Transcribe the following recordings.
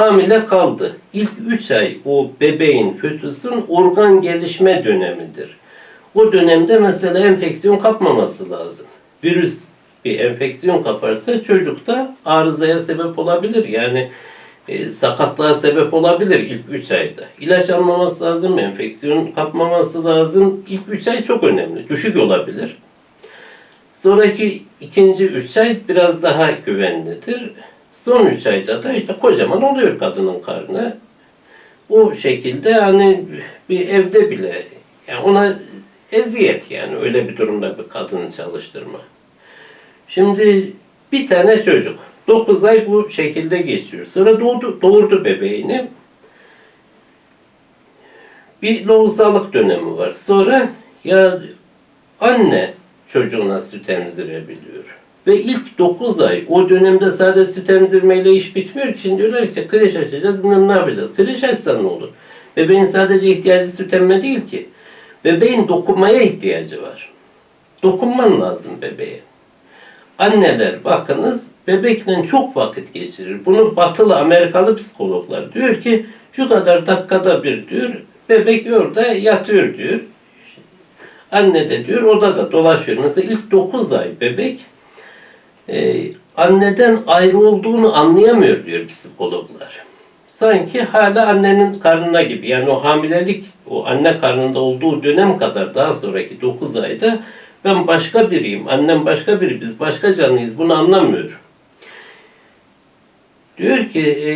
hamile kaldı. İlk 3 ay o bebeğin, fötüsün organ gelişme dönemidir. O dönemde mesela enfeksiyon kapmaması lazım. Virüs bir enfeksiyon kaparsa çocukta arızaya sebep olabilir. Yani e, sakatlığa sebep olabilir ilk 3 ayda. İlaç almaması lazım, enfeksiyon kapmaması lazım. İlk 3 ay çok önemli. Düşük olabilir. Sonraki ikinci 3 ay biraz daha güvenlidir. Son 3 ayda da işte kocaman oluyor kadının karnı. O şekilde hani bir evde bile yani ona eziyet yani öyle bir durumda bir kadını çalıştırma. Şimdi bir tane çocuk 9 ay bu şekilde geçiyor. Sonra doğdu, doğurdu bebeğini. Bir lohusalık dönemi var. Sonra ya anne çocuğuna süt emzirebiliyor. Ve ilk 9 ay o dönemde sadece süt emzirmeyle iş bitmiyor ki. Şimdi diyorlar ki kreş açacağız bilmem ne yapacağız. Kreş açsan ne olur? Bebeğin sadece ihtiyacı süt emme değil ki. Bebeğin dokunmaya ihtiyacı var. Dokunman lazım bebeğe. Anneler bakınız bebekle çok vakit geçirir. Bunu batılı Amerikalı psikologlar diyor ki şu kadar dakikada bir diyor bebek orada yatıyor diyor. Anne de diyor odada dolaşıyor. Mesela ilk 9 ay bebek e, anneden ayrı olduğunu anlayamıyor diyor psikologlar. Sanki hala annenin karnına gibi. Yani o hamilelik o anne karnında olduğu dönem kadar daha sonraki 9 ayda ben başka biriyim, annem başka biri, biz başka canlıyız bunu anlamıyor. Diyor ki e,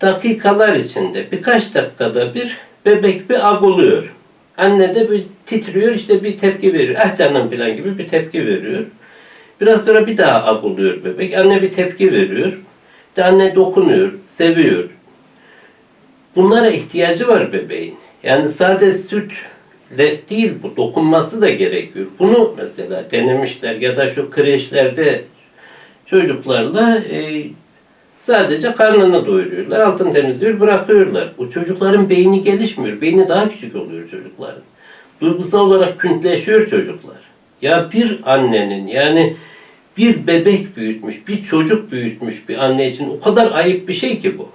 dakikalar içinde birkaç dakikada bir bebek bir aguluyor. Anne de bir titriyor işte bir tepki veriyor. Ah canım falan gibi bir tepki veriyor. Biraz sonra bir daha aguluyor bebek. Anne bir tepki veriyor. De anne dokunuyor, seviyor. Bunlara ihtiyacı var bebeğin. Yani sadece sütle değil bu dokunması da gerekiyor. Bunu mesela denemişler ya da şu kreşlerde çocuklarla e, sadece karnını doyuruyorlar, altını temizliyor, bırakıyorlar. O çocukların beyni gelişmiyor. Beyni daha küçük oluyor çocukların. Duygusal olarak küntleşiyor çocuklar. Ya bir annenin yani bir bebek büyütmüş, bir çocuk büyütmüş bir anne için o kadar ayıp bir şey ki bu.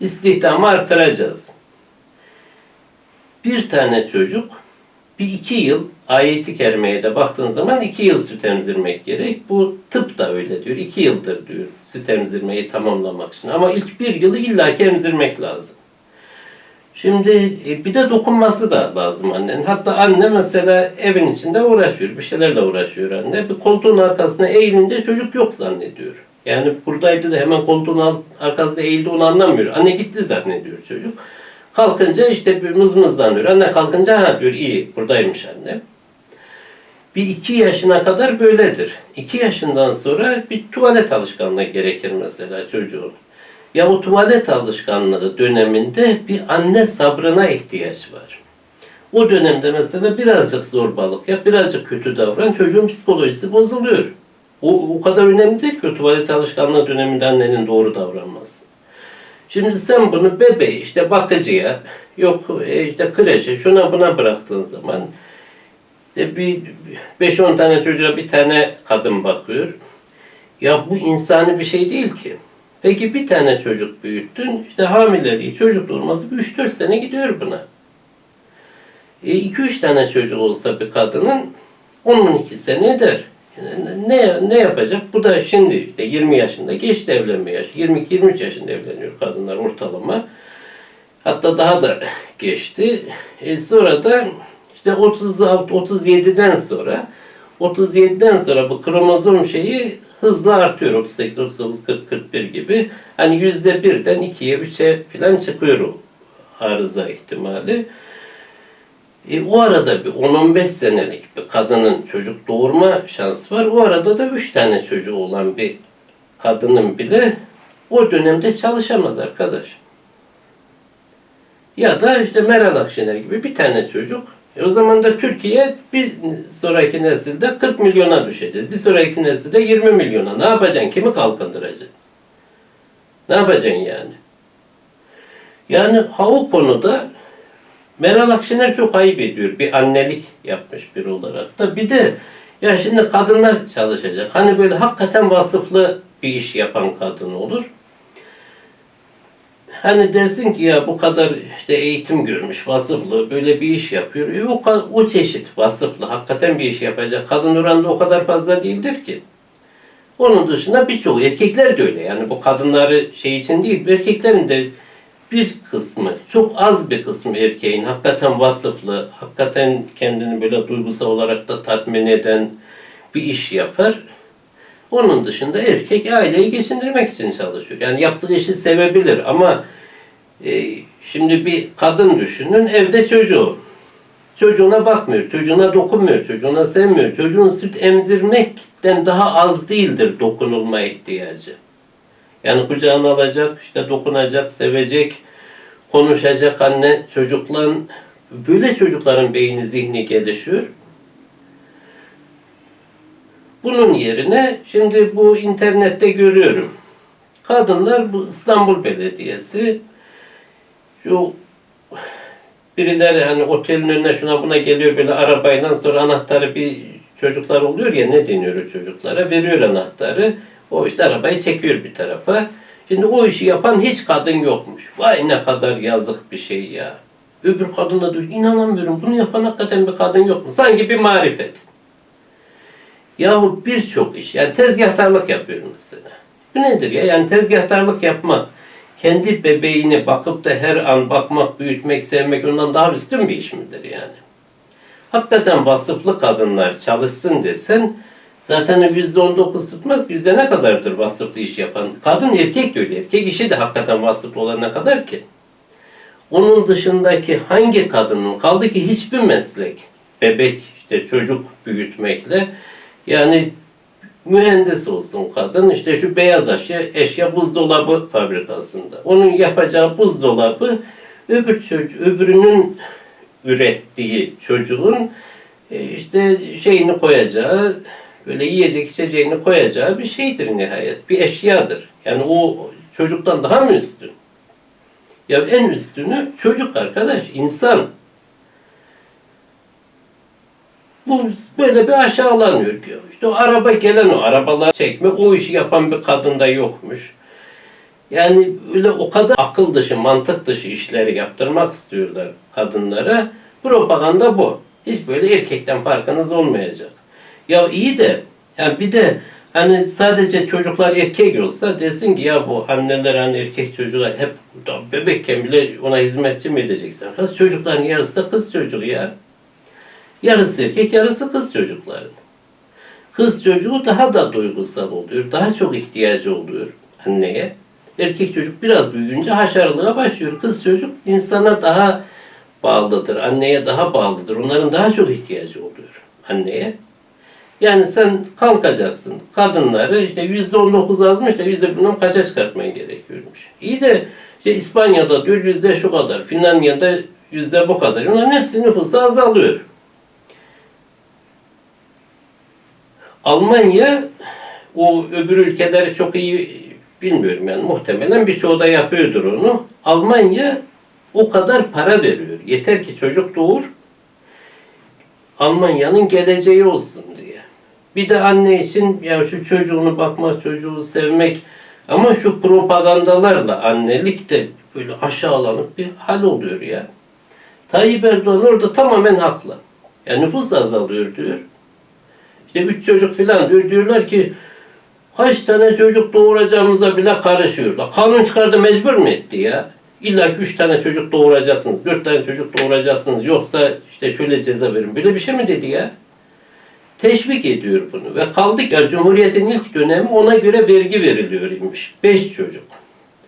İstihdamı artıracağız. Bir tane çocuk bir iki yıl ayeti kerimeye de baktığın zaman iki yıl süt emzirmek gerek. Bu tıp da öyle diyor. İki yıldır diyor süt emzirmeyi tamamlamak için. Ama ilk bir yılı illaki emzirmek lazım. Şimdi e, bir de dokunması da lazım annenin. Hatta anne mesela evin içinde uğraşıyor. Bir şeylerle uğraşıyor anne. Bir koltuğun arkasına eğilince çocuk yok zannediyor. Yani buradaydı da hemen koltuğun arkasında eğildi onu anlamıyor. Anne gitti zannediyor çocuk. Kalkınca işte bir mızmızlanıyor. Anne kalkınca ha diyor iyi buradaymış anne. Bir iki yaşına kadar böyledir. İki yaşından sonra bir tuvalet alışkanlığı gerekir mesela çocuğun. Ya bu tuvalet alışkanlığı döneminde bir anne sabrına ihtiyaç var. O dönemde mesela birazcık zorbalık yap, birazcık kötü davran, çocuğun psikolojisi bozuluyor. O, o kadar önemli değil ki tuvalet alışkanlığı döneminde annenin doğru davranması. Şimdi sen bunu bebeği işte bakıcıya, yok e, işte kreşe, şuna buna bıraktığın zaman de bir 5-10 tane çocuğa bir tane kadın bakıyor. Ya bu insani bir şey değil ki. Peki bir tane çocuk büyüttün, işte hamileliği, çocuk doğurması 3-4 sene gidiyor buna. 2-3 tane çocuk olsa bir kadının 10-12 sene eder. Ne, ne yapacak? Bu da şimdi işte 20 yaşında geçti evlenme yaşı. 22-23 yaşında evleniyor kadınlar ortalama. Hatta daha da geçti. E sonra da işte 36-37'den sonra 37'den sonra bu kromozom şeyi hızla artıyor. 38, 39, 40, 41 gibi. Hani yüzde birden ikiye, üçe falan çıkıyor o arıza ihtimali. E, o arada bir 10-15 senelik bir kadının çocuk doğurma şansı var. O arada da 3 tane çocuğu olan bir kadının bile o dönemde çalışamaz arkadaş. Ya da işte Meral Akşener gibi bir tane çocuk. E o zaman da Türkiye bir sonraki nesilde 40 milyona düşeceğiz. Bir sonraki nesilde 20 milyona. Ne yapacaksın? Kimi kalkındıracaksın? Ne yapacaksın yani? Yani ha o konuda Meral Akşener çok ayıp ediyor. Bir annelik yapmış biri olarak da. Bir de ya şimdi kadınlar çalışacak. Hani böyle hakikaten vasıflı bir iş yapan kadın olur. Hani dersin ki ya bu kadar işte eğitim görmüş, vasıflı, böyle bir iş yapıyor. E, o, o çeşit vasıflı, hakikaten bir iş yapacak. Kadın oranında o kadar fazla değildir ki. Onun dışında birçok erkekler de öyle. Yani bu kadınları şey için değil, erkeklerin de bir kısmı, çok az bir kısmı erkeğin hakikaten vasıflı, hakikaten kendini böyle duygusal olarak da tatmin eden bir iş yapar. Onun dışında erkek aileyi geçindirmek için çalışıyor. Yani yaptığı işi sevebilir ama e, şimdi bir kadın düşünün evde çocuğu. Çocuğuna bakmıyor, çocuğuna dokunmuyor, çocuğuna sevmiyor. Çocuğun süt emzirmekten daha az değildir dokunulma ihtiyacı. Yani kucağına alacak, işte dokunacak, sevecek, konuşacak anne çocukla böyle çocukların beyni zihni gelişiyor. Bunun yerine şimdi bu internette görüyorum. Kadınlar bu İstanbul Belediyesi şu birileri hani otelin önüne şuna buna geliyor böyle arabayla sonra anahtarı bir çocuklar oluyor ya ne deniyor o çocuklara veriyor anahtarı. O işte arabayı çekiyor bir tarafa. Şimdi o işi yapan hiç kadın yokmuş. Vay ne kadar yazık bir şey ya. Öbür kadına diyor inanamıyorum bunu yapan hakikaten bir kadın yok mu? Sanki bir marifet. Yahu birçok iş yani tezgahtarlık yapıyor mesela. Bu nedir ya? Yani tezgahtarlık yapmak kendi bebeğini bakıp da her an bakmak, büyütmek, sevmek ondan daha üstün bir iş midir yani? Hakikaten vasıflı kadınlar çalışsın desen zaten yüzde on dokuz tutmaz. Yüzde ne kadardır vasıflı iş yapan? Kadın erkek de öyle. Erkek işi de hakikaten vasıflı olana kadar ki. Onun dışındaki hangi kadının kaldı ki hiçbir meslek bebek işte çocuk büyütmekle yani mühendis olsun kadın işte şu beyaz eşya, eşya buzdolabı fabrikasında. Onun yapacağı buzdolabı öbür çocuk, öbürünün ürettiği çocuğun e, işte şeyini koyacağı böyle yiyecek içeceğini koyacağı bir şeydir nihayet. Bir eşyadır. Yani o çocuktan daha mı üstün? Ya en üstünü çocuk arkadaş, insan. Bu böyle bir aşağılanıyor. İşte o araba gelen o arabalar çekme o işi yapan bir kadın da yokmuş. Yani öyle o kadar akıl dışı, mantık dışı işleri yaptırmak istiyorlar kadınlara. Propaganda bu. Hiç böyle erkekten farkınız olmayacak. Ya iyi de yani bir de hani sadece çocuklar erkek olsa dersin ki ya bu anneler hani erkek çocuklar hep bebekken bile ona hizmetçi mi edeceksin? Kız çocukların yarısı da kız çocuğu ya. Yarısı erkek, yarısı kız çocukların. Kız çocuğu daha da duygusal oluyor. Daha çok ihtiyacı oluyor anneye. Erkek çocuk biraz büyüyünce haşarlığa başlıyor. Kız çocuk insana daha bağlıdır. Anneye daha bağlıdır. Onların daha çok ihtiyacı oluyor anneye. Yani sen kalkacaksın. Kadınları işte yüzde on dokuz azmış da yüzde bundan kaça çıkartman gerekiyormuş. İyi de işte İspanya'da diyor yüzde şu kadar. Finlandiya'da yüzde bu kadar. Onların hepsi nüfusu azalıyor. Almanya o öbür ülkeleri çok iyi bilmiyorum yani muhtemelen birçoğu da yapıyordur onu. Almanya o kadar para veriyor. Yeter ki çocuk doğur. Almanya'nın geleceği olsun diye. Bir de anne için ya şu çocuğunu bakmak, çocuğu sevmek ama şu propagandalarla annelik de böyle aşağılanıp bir hal oluyor ya. Tayyip Erdoğan orada tamamen haklı. Yani nüfus azalıyor diyor. İşte üç çocuk falan diyor. Diyorlar ki kaç tane çocuk doğuracağımıza bile karışıyorlar. Kanun çıkardı mecbur mu etti ya? İlla ki üç tane çocuk doğuracaksınız, dört tane çocuk doğuracaksınız. Yoksa işte şöyle ceza verin. Böyle bir şey mi dedi ya? Teşvik ediyor bunu. Ve kaldık ya Cumhuriyet'in ilk dönemi ona göre vergi veriliyor imiş. Beş çocuk.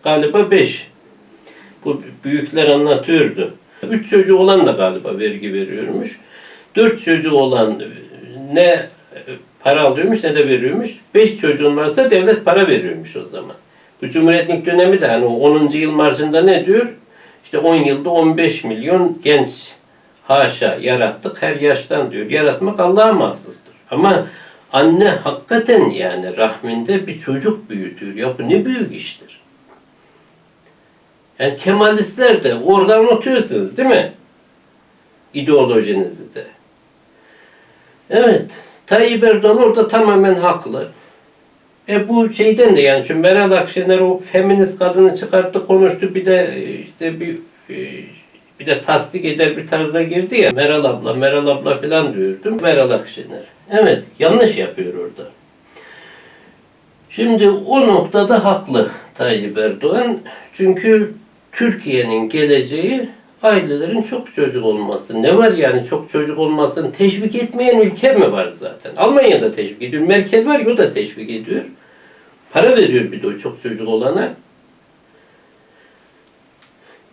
Galiba beş. Bu büyükler anlatıyordu. Üç çocuğu olan da galiba vergi veriyormuş. Dört çocuğu olan ne para alıyormuş ne de veriyormuş. Beş çocuğun varsa devlet para veriyormuş o zaman. Bu Cumhuriyet'in ilk dönemi de hani o 10. yıl marjında ne diyor? İşte 10 yılda 15 milyon genç haşa yarattık her yaştan diyor. Yaratmak Allah'a mahsustur. Ama anne hakikaten yani rahminde bir çocuk büyütüyor. Ya bu ne büyük iştir. Yani Kemalistler de oradan unutuyorsunuz değil mi? İdeolojinizi de. Evet. Tayyip Erdoğan orada tamamen haklı. E bu şeyden de yani şu Meral Akşener o feminist kadını çıkarttı konuştu bir de e, işte bir e, bir de tasdik eder bir tarza girdi ya. Meral abla, Meral abla falan diyordum. Meral Akşener. Evet yanlış yapıyor orada. Şimdi o noktada haklı Tayyip Erdoğan. Çünkü Türkiye'nin geleceği ailelerin çok çocuk olması. Ne var yani çok çocuk olmasını teşvik etmeyen ülke mi var zaten? Almanya'da teşvik ediyor. Merkel var ya o da teşvik ediyor. Para veriyor bir de o çok çocuk olana.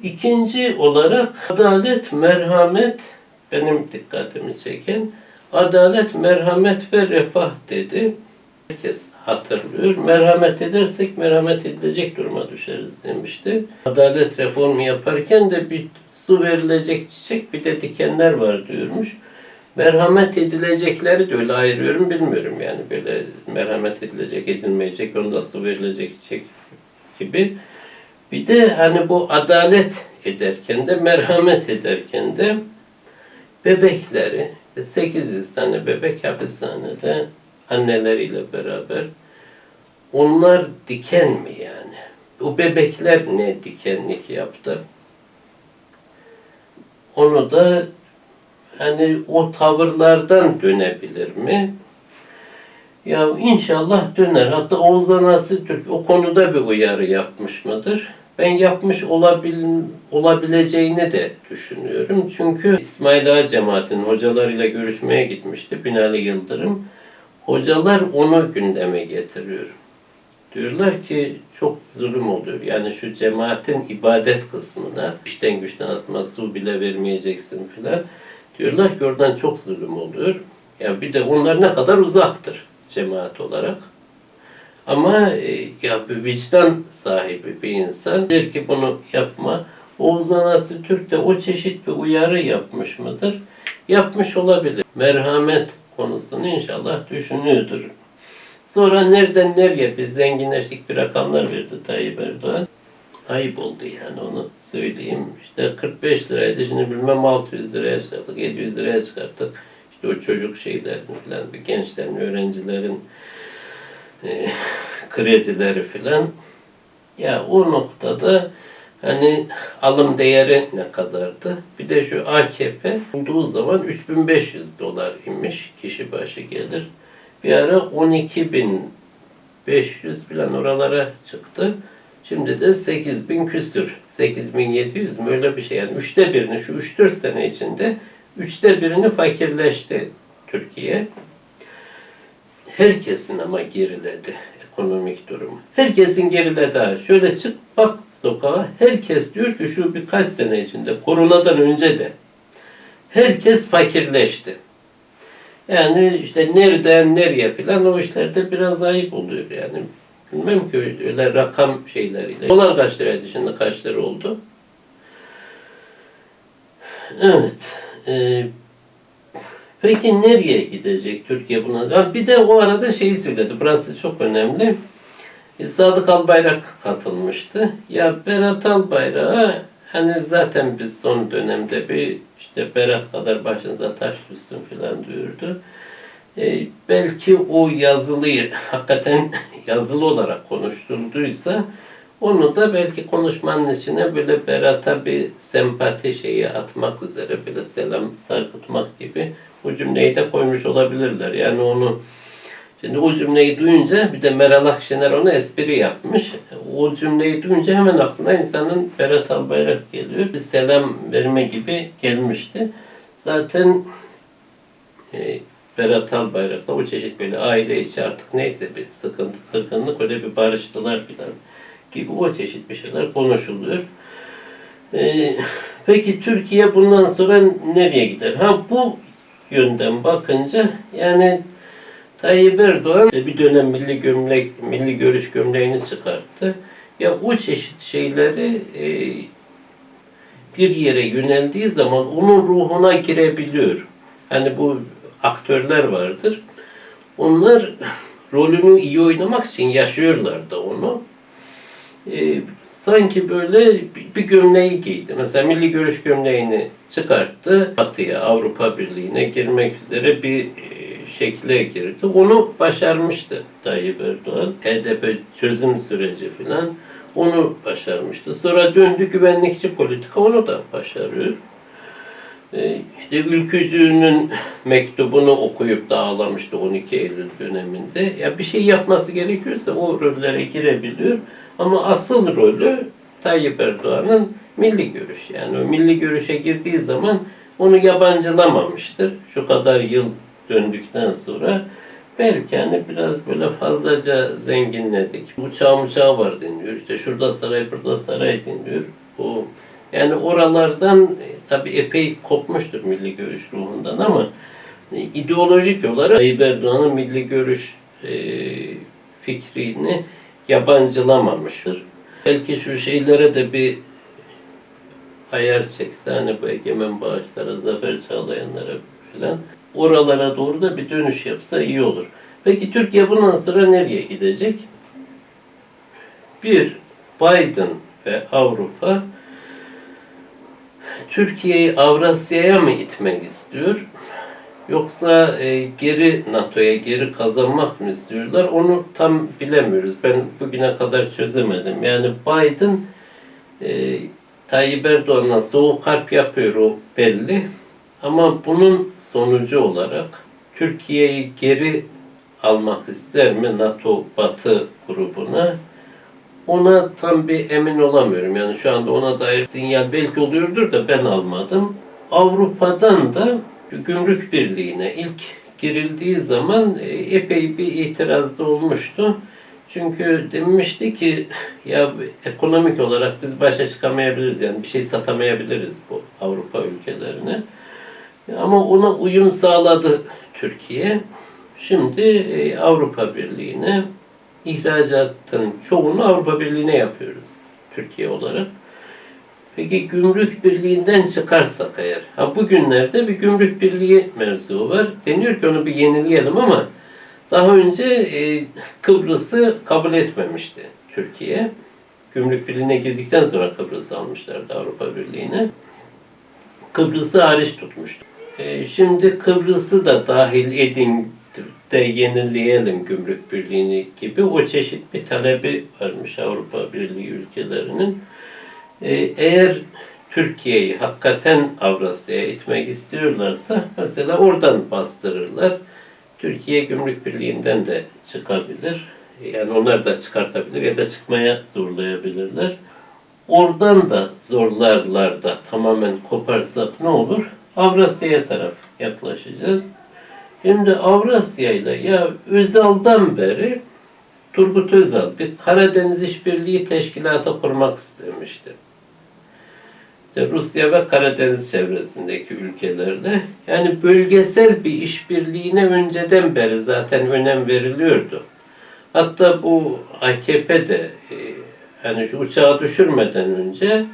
İkinci olarak adalet, merhamet benim dikkatimi çeken adalet, merhamet ve refah dedi. Herkes hatırlıyor. Merhamet edersek merhamet edilecek duruma düşeriz demişti. Adalet reformu yaparken de bir su verilecek çiçek bir de dikenler var diyormuş. Merhamet edilecekleri de öyle ayırıyorum bilmiyorum yani böyle merhamet edilecek edilmeyecek onda su verilecek çiçek gibi. Bir de hani bu adalet ederken de merhamet ederken de bebekleri 800 tane bebek hapishanede anneleriyle beraber onlar diken mi yani? O bebekler ne dikenlik yaptı? Onu da hani o tavırlardan dönebilir mi? Ya inşallah döner. Hatta Oğuz Anası Türk o konuda bir uyarı yapmış mıdır? Ben yapmış olabil, olabileceğini de düşünüyorum. Çünkü İsmail Ağa cemaatinin hocalarıyla görüşmeye gitmişti Binali Yıldırım. Hocalar onu gündeme getiriyor. Diyorlar ki çok zulüm oluyor. Yani şu cemaatin ibadet kısmına işten güçten atma, su bile vermeyeceksin filan. Diyorlar ki oradan çok zulüm oluyor. Yani bir de onlar ne kadar uzaktır cemaat olarak. Ama e, ya bir vicdan sahibi bir insan der ki bunu yapma. Oğuz Anası Türk de o çeşit bir uyarı yapmış mıdır? Yapmış olabilir. Merhamet konusunu inşallah düşünüyordur. Sonra nereden nereye bir zenginleştik bir rakamlar verdi Tayyip Erdoğan. Ayıp oldu yani onu söyleyeyim. İşte 45 liraydı şimdi bilmem 600 liraya çıkarttık, 700 liraya çıkarttık. İşte o çocuk şeylerin falan, bir gençlerin, öğrencilerin e, kredileri filan. Ya o noktada hani alım değeri ne kadardı? Bir de şu AKP olduğu zaman 3500 dolar imiş kişi başı gelir. Bir ara 12.500 falan oralara çıktı. Şimdi de 8000 küsür. 8700 mü öyle bir şey. Yani üçte birini şu 3-4 sene içinde üçte birini fakirleşti Türkiye. Herkesin ama geriledi ekonomik durumu. Herkesin geriledi. Şöyle çık bak sokağa. Herkes diyor ki şu birkaç sene içinde koronadan önce de herkes fakirleşti. Yani işte nereden nereye filan o işlerde biraz ayıp oluyor yani. Bilmem ki öyle rakam şeyleriyle. Dolar kaç liraydı şimdi kaç lira oldu? Evet. Ee, peki nereye gidecek Türkiye buna? Ha, bir de o arada şeyi söyledi. Burası çok önemli. E, Sadık Albayrak katılmıştı. Ya Berat Albayrak'a hani zaten biz son dönemde bir işte Berat kadar başınıza taş düşsün filan diyordu. E, belki o yazılıyı hakikaten yazılı olarak konuştulduysa onu da belki konuşmanın içine böyle Berat'a bir sempati şeyi atmak üzere böyle selam sarkıtmak gibi o cümleyi de koymuş olabilirler. Yani onu Şimdi o cümleyi duyunca bir de Meral Akşener ona espri yapmış. O cümleyi duyunca hemen aklına insanın Berat Albayrak geliyor. Bir selam verme gibi gelmişti. Zaten e, Berat Albayrak'la o çeşit böyle aile içi artık neyse bir sıkıntı, kırgınlık öyle bir barıştılar filan gibi o çeşit bir şeyler konuşuluyor. E, peki Türkiye bundan sonra nereye gider? Ha bu yönden bakınca yani Tayyip Erdoğan e, bir dönem milli gömlek, milli görüş gömleğini çıkarttı. Ya o çeşit şeyleri e, bir yere yöneldiği zaman onun ruhuna girebiliyor. Hani bu aktörler vardır. Onlar rolünü iyi oynamak için yaşıyorlar da onu. E, sanki böyle bir- gömleği giydi. Mesela milli görüş gömleğini çıkarttı. Batı'ya, Avrupa Birliği'ne girmek üzere bir şekle girdi. Onu başarmıştı Tayyip Erdoğan. HDP çözüm süreci filan onu başarmıştı. Sonra döndü güvenlikçi politika onu da başarıyor. Ee, İşte ülkücünün mektubunu okuyup da ağlamıştı 12 Eylül döneminde. Ya bir şey yapması gerekiyorsa o rollere girebiliyor. Ama asıl rolü Tayyip Erdoğan'ın milli görüş. Yani o milli görüşe girdiği zaman onu yabancılamamıştır. Şu kadar yıl döndükten sonra belki hani biraz böyle fazlaca zenginledik. Uçağı uçağı var deniyor. İşte şurada saray, burada saray deniyor. O yani oralardan e, tabii epey kopmuştur milli görüş ruhundan ama e, ideolojik olarak Tayyip Erdoğan'ın milli görüş e, fikrini yabancılamamıştır. Belki şu şeylere de bir ayar çekse hani bu egemen bağışlara, zafer çağlayanlara falan oralara doğru da bir dönüş yapsa iyi olur. Peki Türkiye bundan sonra nereye gidecek? Bir, Biden ve Avrupa Türkiye'yi Avrasya'ya mı itmek istiyor? Yoksa e, geri NATO'ya geri kazanmak mı istiyorlar? Onu tam bilemiyoruz. Ben bugüne kadar çözemedim. Yani Biden e, Tayyip Erdoğan'la soğuk harp yapıyor o belli. Ama bunun sonucu olarak Türkiye'yi geri almak ister mi NATO Batı grubuna? Ona tam bir emin olamıyorum. Yani şu anda ona dair sinyal belki oluyordur da ben almadım. Avrupa'dan da gümrük birliğine ilk girildiği zaman e, epey bir itirazda olmuştu. Çünkü demişti ki ya ekonomik olarak biz başa çıkamayabiliriz yani bir şey satamayabiliriz bu Avrupa ülkelerine. Ama ona uyum sağladı Türkiye. Şimdi e, Avrupa Birliği'ne ihracatın çoğunu Avrupa Birliği'ne yapıyoruz Türkiye olarak. Peki gümrük birliğinden çıkarsak eğer, ha bugünlerde bir gümrük birliği mevzu var. Deniyor ki onu bir yenileyelim ama daha önce e, Kıbrıs'ı kabul etmemişti Türkiye. Gümrük Birliği'ne girdikten sonra Kıbrıs'ı almışlardı Avrupa Birliği'ne. Kıbrıs'ı hariç tutmuştu. E, şimdi Kıbrıs'ı da dahil edin de yenileyelim gümrük birliğini gibi o çeşit bir talebi varmış Avrupa Birliği ülkelerinin. Ee, eğer Türkiye'yi hakikaten Avrasya'ya itmek istiyorlarsa mesela oradan bastırırlar. Türkiye Gümrük Birliği'nden de çıkabilir. Yani onlar da çıkartabilir ya da çıkmaya zorlayabilirler. Oradan da zorlarlar da tamamen koparsak ne olur? Avrasya'ya taraf yaklaşacağız. Şimdi Avrasya ile ya Özal'dan beri Turgut Özal bir Karadeniz İşbirliği Teşkilatı kurmak istemişti. İşte Rusya ve Karadeniz çevresindeki ülkelerle yani bölgesel bir işbirliğine önceden beri zaten önem veriliyordu. Hatta bu AKP de e, yani şu uçağı düşürmeden önce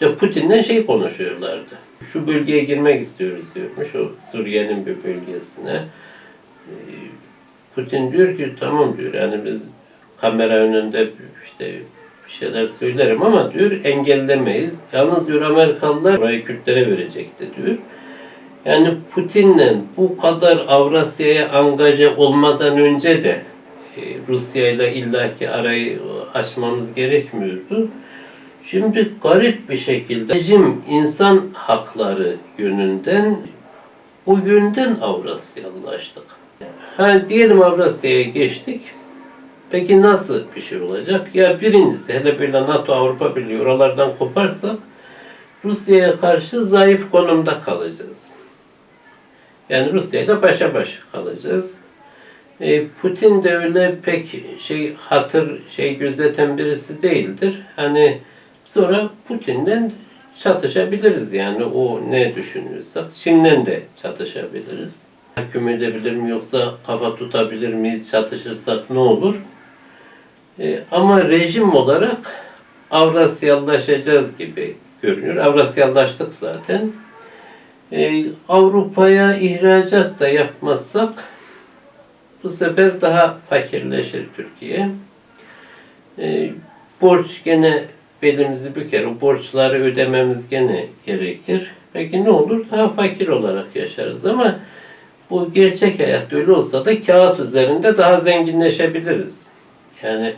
de Putin'den şey konuşuyorlardı. Şu bölgeye girmek istiyoruz diyormuş o Suriye'nin bir bölgesine. Ee, Putin diyor ki tamam diyor yani biz kamera önünde işte bir şeyler söylerim ama diyor engellemeyiz. Yalnız diyor Amerikalılar orayı Kürtlere verecekti diyor. Yani Putin'le bu kadar Avrasya'ya angaja olmadan önce de e, Rusya ile illaki arayı açmamız gerekmiyordu. Şimdi garip bir şekilde rejim insan hakları yönünden o yönden Avrasyalılaştık. Ha, diyelim Avrasya'ya geçtik. Peki nasıl bir şey olacak? Ya birincisi hele böyle NATO Avrupa Birliği oralardan koparsak Rusya'ya karşı zayıf konumda kalacağız. Yani Rusya ile başa baş kalacağız. E, Putin de öyle pek şey hatır şey gözeten birisi değildir. Hani sonra Putin'den çatışabiliriz yani o ne düşünüyorsak. Çin'den de çatışabiliriz. Hüküm edebilir mi yoksa kafa tutabilir miyiz çatışırsak ne olur? E, ama rejim olarak Avrasyalılaşacağız gibi görünüyor. Avrasyalılaştık zaten. E, Avrupa'ya ihracat da yapmazsak bu sefer daha fakirleşir Türkiye. E, borç gene belimizi büker. Borçları ödememiz gene gerekir. Peki ne olur? Daha fakir olarak yaşarız ama Bu gerçek hayat öyle olsa da kağıt üzerinde daha zenginleşebiliriz. Yani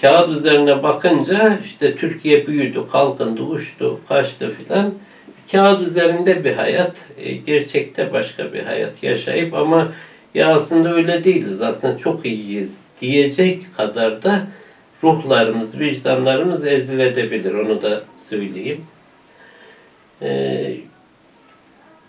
kağıt üzerine bakınca işte Türkiye büyüdü, kalkındı, uçtu, kaçtı filan. Kağıt üzerinde bir hayat, e, gerçekte başka bir hayat yaşayıp ama ya aslında öyle değiliz, aslında çok iyiyiz diyecek kadar da ruhlarımız, vicdanlarımız eziledebilir. Onu da söyleyeyim. Ee,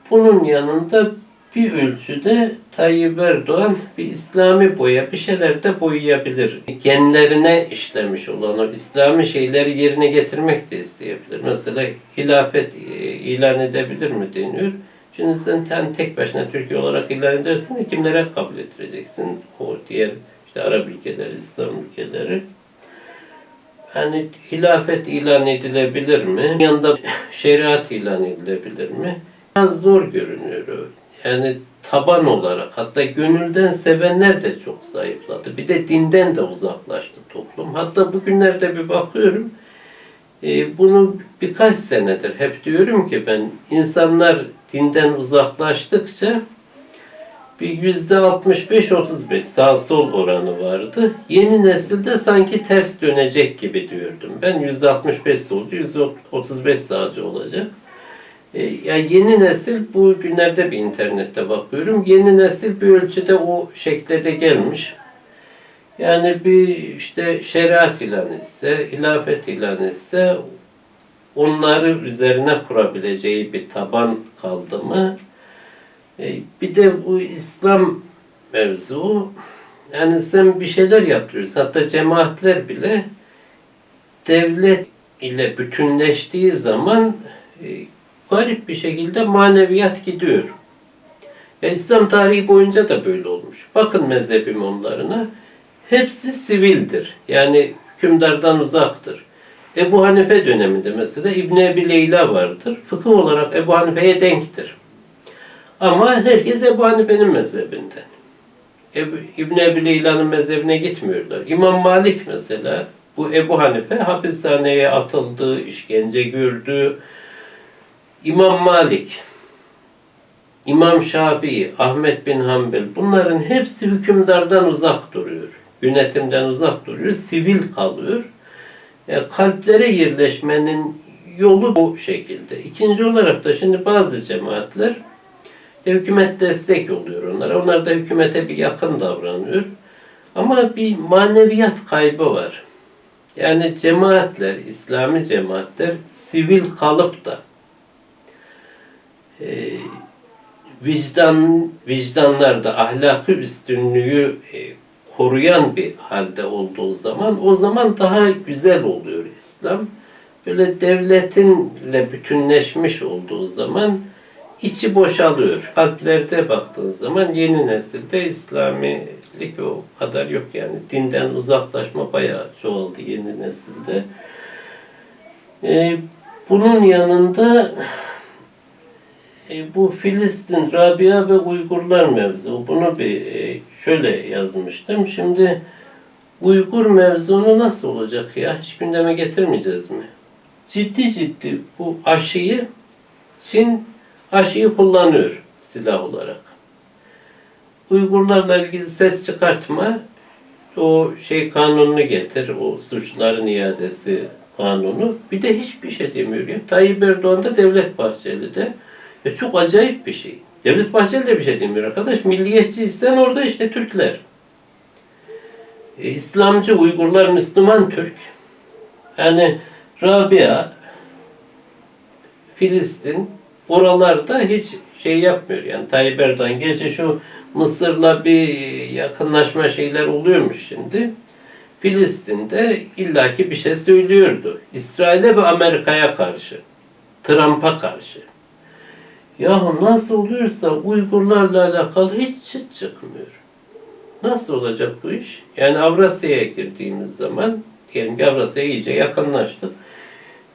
bunun yanında bir ölçüde Tayyip Erdoğan bir İslami boya bir şeyler de boyayabilir. Genlerine işlemiş olan o İslami şeyleri yerine getirmek de isteyebilir. Mesela hilafet e, ilan edebilir mi deniyor. Şimdi sen ten tek başına Türkiye olarak ilan edersin de kimlere kabul ettireceksin? O diğer işte Arap ülkeleri, İslam ülkeleri. Yani hilafet ilan edilebilir mi? Yanında şeriat ilan edilebilir mi? Biraz zor görünüyor. Yani taban olarak hatta gönülden sevenler de çok zayıfladı. Bir de dinden de uzaklaştı toplum. Hatta bugünlerde bir bakıyorum e, bunu birkaç senedir hep diyorum ki ben insanlar dinden uzaklaştıkça bir yüzde 65-35 sağ sol oranı vardı. Yeni nesilde sanki ters dönecek gibi diyordum. Ben yüzde 65 solcu, yüzde 35 sağcı olacak. E, ya yeni nesil bu günlerde bir internette bakıyorum. Yeni nesil bir ölçüde o şekle de gelmiş. Yani bir işte şeriat ilan etse, hilafet ilan etse onları üzerine kurabileceği bir taban kaldı mı? E, bir de bu İslam mevzu yani sen bir şeyler yapıyorsun. Hatta cemaatler bile devlet ile bütünleştiği zaman e, garip bir şekilde maneviyat gidiyor. Ya İslam tarihi boyunca da böyle olmuş. Bakın mezhep imamlarına. Hepsi sivildir. Yani hükümdardan uzaktır. Ebu Hanife döneminde mesela İbn Ebi Leyla vardır. Fıkıh olarak Ebu Hanife'ye denktir. Ama herkes Ebu Hanife'nin mezhebinden. Ebu, İbn Ebi Leyla'nın mezhebine gitmiyorlar. İmam Malik mesela bu Ebu Hanife hapishaneye atıldı, işkence gördü. İmam Malik, İmam Şafii, Ahmet bin Hanbel bunların hepsi hükümdardan uzak duruyor. Yönetimden uzak duruyor, sivil kalıyor. E, kalplere yerleşmenin yolu bu şekilde. İkinci olarak da şimdi bazı cemaatler e, hükümet destek oluyor onlara. Onlar da hükümete bir yakın davranıyor. Ama bir maneviyat kaybı var. Yani cemaatler, İslami cemaatler sivil kalıp da e, vicdan vicdanlarda ahlakı üstünlüğü e, koruyan bir halde olduğu zaman o zaman daha güzel oluyor İslam. Böyle devletinle bütünleşmiş olduğu zaman içi boşalıyor. Kalplerde baktığın zaman yeni nesilde İslamilik o kadar yok yani. Dinden uzaklaşma bayağı çoğaldı yeni nesilde. Ee, bunun yanında e, bu Filistin, Rabia ve Uygurlar mevzu. Bunu bir e, şöyle yazmıştım. Şimdi Uygur mevzunu nasıl olacak ya? Hiç gündeme getirmeyeceğiz mi? Ciddi ciddi bu aşıyı Çin aşıyı kullanıyor silah olarak. Uygurlarla ilgili ses çıkartma o şey kanununu getir, o suçların iadesi kanunu. Bir de hiçbir şey demiyor ya. Tayyip Erdoğan da Devlet Bahçeli'de. E çok acayip bir şey. Devlet Bahçeli de bir şey demiyor arkadaş. Milliyetçiysen orada işte Türkler. E, İslamcı Uygurlar Müslüman Türk. Yani Rabia, Filistin, oralarda hiç şey yapmıyor. Yani Tayyip Erdoğan gerçi şu Mısır'la bir yakınlaşma şeyler oluyormuş şimdi. Filistin'de illaki bir şey söylüyordu. İsrail'e ve Amerika'ya karşı. Trump'a karşı. Yahu nasıl oluyorsa Uygurlarla alakalı hiç çıt çıkmıyor. Nasıl olacak bu iş? Yani Avrasya'ya girdiğimiz zaman, diyelim ki Avrasya'ya iyice yakınlaştık.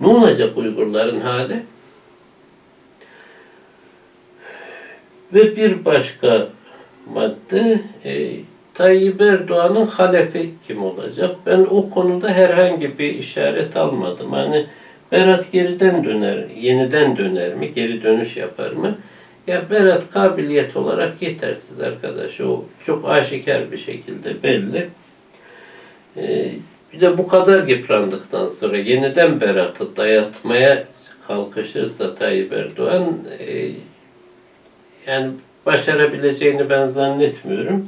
Ne olacak Uygurların hali? Ve bir başka madde, e, Tayyip Erdoğan'ın halefi kim olacak? Ben o konuda herhangi bir işaret almadım. Hani Berat geriden döner, yeniden döner mi, geri dönüş yapar mı? Ya Berat kabiliyet olarak yetersiz arkadaş. O çok aşikar bir şekilde belli. Ee, bir de bu kadar yıprandıktan sonra yeniden Berat'ı dayatmaya kalkışırsa Tayyip Erdoğan e, yani başarabileceğini ben zannetmiyorum.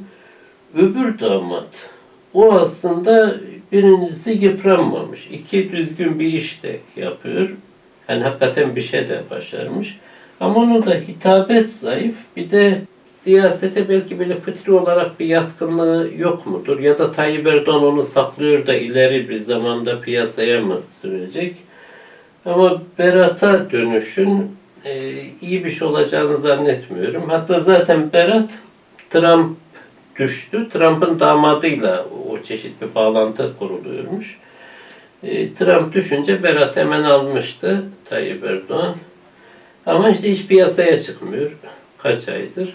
Öbür damat o aslında birincisi yıpranmamış. iki düzgün bir iş de yapıyor. Yani hakikaten bir şey de başarmış. Ama onun da hitabet zayıf. Bir de siyasete belki böyle fıtri olarak bir yatkınlığı yok mudur? Ya da Tayyip Erdoğan onu saklıyor da ileri bir zamanda piyasaya mı sürecek? Ama Berat'a dönüşün e, iyi bir şey olacağını zannetmiyorum. Hatta zaten Berat Trump düştü. Trump'ın damadıyla o çeşit bir bağlantı kuruluyormuş. E, Trump düşünce Berat hemen almıştı Tayyip Erdoğan. Ama işte hiç piyasaya çıkmıyor. Kaç aydır.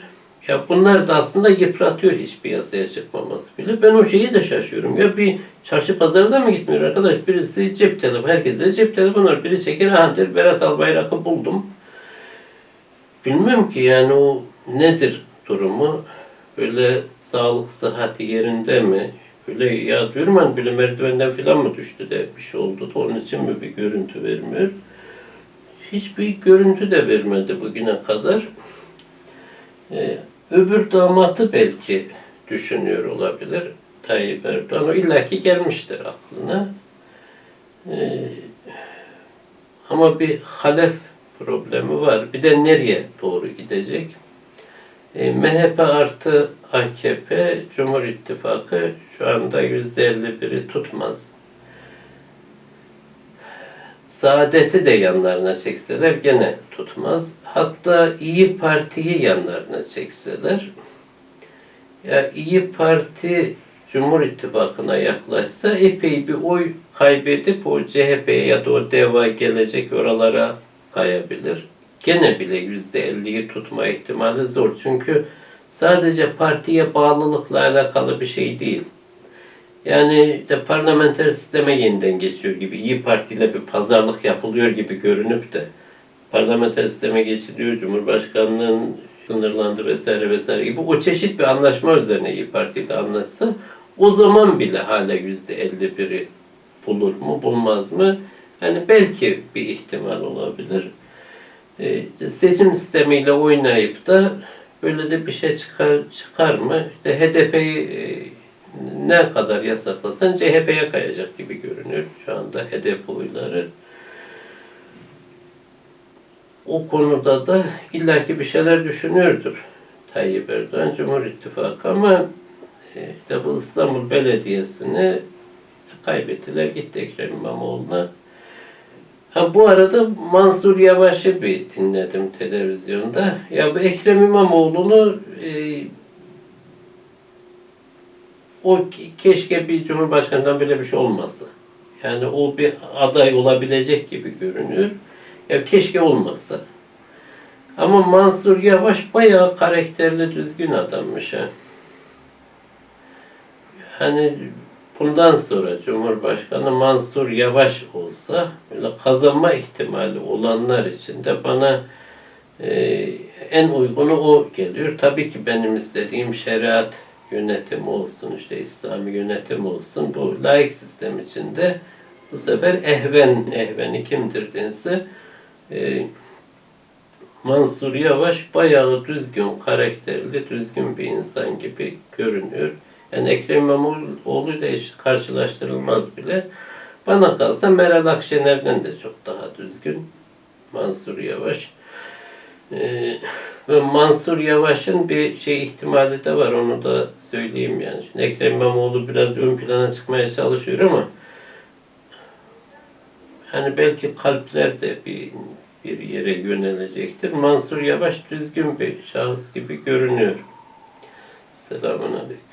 Ya bunlar da aslında yıpratıyor hiç piyasaya çıkmaması bile. Ben o şeyi de şaşıyorum. Ya bir çarşı pazarda mı gitmiyor arkadaş? Birisi cep telefonu, herkeste de cep telefonu. Biri çeker, ha der, Berat Albayrak'ı buldum. Bilmem ki yani o nedir durumu? Böyle sağlık, sıhhati yerinde mi? Böyle ya diyorum hani merdivenden falan mı düştü de bir şey oldu da onun için mi bir görüntü vermiyor? Hiçbir görüntü de vermedi bugüne kadar. Ee, öbür damatı belki düşünüyor olabilir Tayyip Erdoğan. O illaki gelmiştir aklına. Ee, ama bir halef problemi var. Bir de nereye doğru gidecek? E, MHP artı AKP Cumhur İttifakı şu anda yüzde 51'i tutmaz. Saadet'i de yanlarına çekseler gene tutmaz. Hatta İyi Parti'yi yanlarına çekseler ya İyi Parti Cumhur İttifakı'na yaklaşsa epey bir oy kaybedip o CHP'ye ya da o DEVA gelecek oralara kayabilir. Gene bile yüzde elliyi tutma ihtimali zor. Çünkü sadece partiye bağlılıkla alakalı bir şey değil. Yani de parlamenter sisteme yeniden geçiyor gibi, İyi Parti ile bir pazarlık yapılıyor gibi görünüp de parlamenter sisteme geçiliyor, Cumhurbaşkanlığının sınırlandı vesaire vesaire gibi o çeşit bir anlaşma üzerine İyi Parti ile anlaşsa o zaman bile hala yüzde elli biri bulur mu, bulmaz mı? Yani belki bir ihtimal olabilir. Ee, seçim sistemiyle oynayıp da böyle de bir şey çıkar, çıkar mı? İşte HDP'yi e, ne kadar yasaklasan CHP'ye kayacak gibi görünüyor şu anda HDP oyları. O konuda da illaki bir şeyler düşünüyordur Tayyip Erdoğan Cumhur İttifakı ama e, işte bu İstanbul Belediyesi'ni kaybettiler gitti Ekrem İmamoğlu'na. Ha bu arada Mansur Yavaş'ı bir dinledim televizyonda. Ya bu Ekrem İmamoğlu'nu e, o ke- keşke bir cumhurbaşkanından böyle bir şey olmasa. Yani o bir aday olabilecek gibi görünüyor. Ya keşke olmasa. Ama Mansur Yavaş bayağı karakterli düzgün adammış ha. Hani bundan sonra Cumhurbaşkanı Mansur Yavaş olsa böyle kazanma ihtimali olanlar için de bana e, en uygunu o geliyor. Tabii ki benim istediğim şeriat yönetimi olsun, işte İslami yönetim olsun. Bu laik sistem içinde bu sefer ehven, ehveni kimdir dense e, Mansur Yavaş bayağı düzgün, karakterli, düzgün bir insan gibi görünüyor. Yani Ekrem İmamoğlu ile hiç karşılaştırılmaz bile. Bana kalsa Meral Akşener'den de çok daha düzgün Mansur Yavaş. Ee, ve Mansur Yavaş'ın bir şey ihtimali de var onu da söyleyeyim yani. Şimdi Ekrem İmamoğlu biraz ön plana çıkmaya çalışıyor ama hani belki kalpler de bir bir yere yönelecektir. Mansur Yavaş düzgün bir şahıs gibi görünüyor. Selamun Aleyküm.